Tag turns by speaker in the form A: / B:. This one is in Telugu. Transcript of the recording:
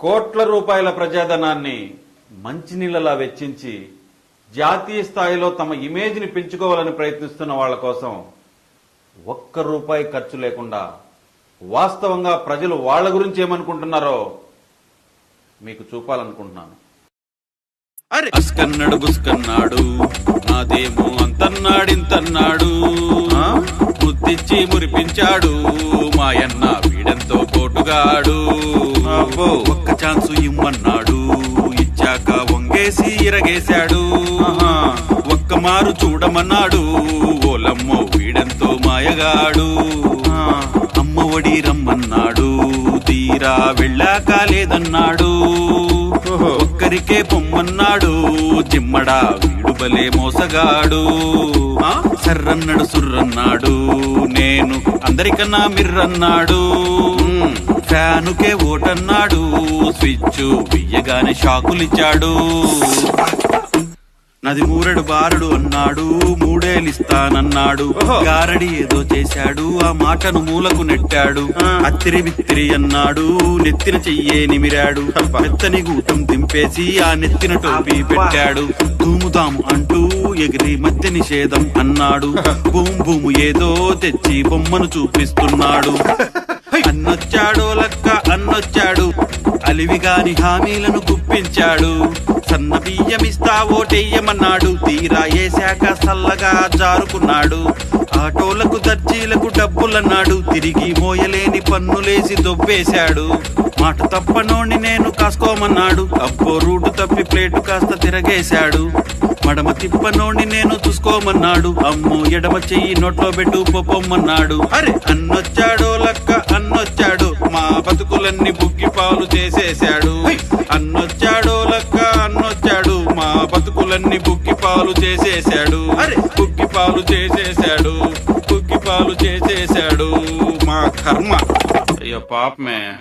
A: కోట్ల రూపాయల ప్రజాధనాన్ని మంచినీళ్ళలా వెచ్చించి జాతీయ స్థాయిలో తమ ఇమేజ్ని పెంచుకోవాలని ప్రయత్నిస్తున్న వాళ్ళ కోసం ఒక్క రూపాయి ఖర్చు లేకుండా వాస్తవంగా ప్రజలు వాళ్ళ గురించి ఏమనుకుంటున్నారో మీకు చూపాలనుకుంటున్నాను
B: అరే అస్కన్నాడు బుస్కన్నాడు నాదేమో అంతన్నాడింతన్నాడు? ముద్దిచ్చి మురిపించాడు. మాయన్న వీడంతో
A: అబ్బో.
B: ఒక్క ఛాన్సు ఇమ్మన్నాడు. ఇచ్చాక వంగేసి ఇరగేశాడు. ఒక్క మారు చూడమన్నాడు. ఓలమ్మో వీడంతో మాయగాడు. అమ్మ ఒడి రమ్మన్నాడు. తీరా వెళ్ళాక లేదన్నాడు.
A: ఓహో.
B: పొమ్మన్నాడు చిమ్మడా వీడుబలే మోసగాడు.
A: ఆ?
B: సర్రన్నాడు సుర్రన్నాడు. నేను అందరికన్నా మిర్రన్నాడు. ఫ్యానుకే ఓటన్నాడు. స్విచ్ బియ్యగానే షాకులిచ్చాడు. నది మూరెడు బారుడు అన్నాడు మూడేలిస్తానన్నాడు. గారడి ఏదో చేశాడు ఆ మాటను మూలకు నెట్టాడు. అత్తిరి బిత్తిరి అన్నాడు నెత్తిన చెయ్యే నిమిరాడు. మెత్తని గూటం దింపేసి ఆ నెత్తిన టోపీ. పెట్టాడు. ధూముదాము అంటూ ఎగిరి మధ్య నిషేధం అన్నాడు. భూమ్ భూము ఏదో తెచ్చి బొమ్మను చూపిస్తున్నాడు. అన్నొచ్చాడో లక్క అన్నొచ్చాడు. అలివిగాని హామీలను గుప్పించాడు. సన్న బియ్యమిస్తా ఓటెయ్యమన్నాడు తీరా ఏశాక సల్లగా జారుకున్నాడు. ఆటోలకు దర్జీలకు డబ్బులన్నాడు. తిరిగి మోయలేని పన్నులేసి దొబ్బేశాడు. మాట తప్పనోని నేను కాసుకోమన్నాడు. అబ్బో రూటు తప్పి ప్లేటు కాస్త తిరగేశాడు. మడమ తిప్పనోని నేను చూసుకోమన్నాడు అమ్మో ఎడమ చెయ్యి నోట్లో పెట్టు పొమ్మన్నాడు. అరే అన్నొచ్చాడో లక్క అన్నొచ్చాడు మా బతుకులన్నీ బుగ్గి పాలు చేసేశాడు. అన్నొచ్చాడో బతుకులన్నీ బుగ్గి పాలు అరే. బుగ్గి పాలు చేసేశాడు. బుగ్గి పాలు చేసేశాడు. మా కర్మ.
A: అయ్యో పాపమే.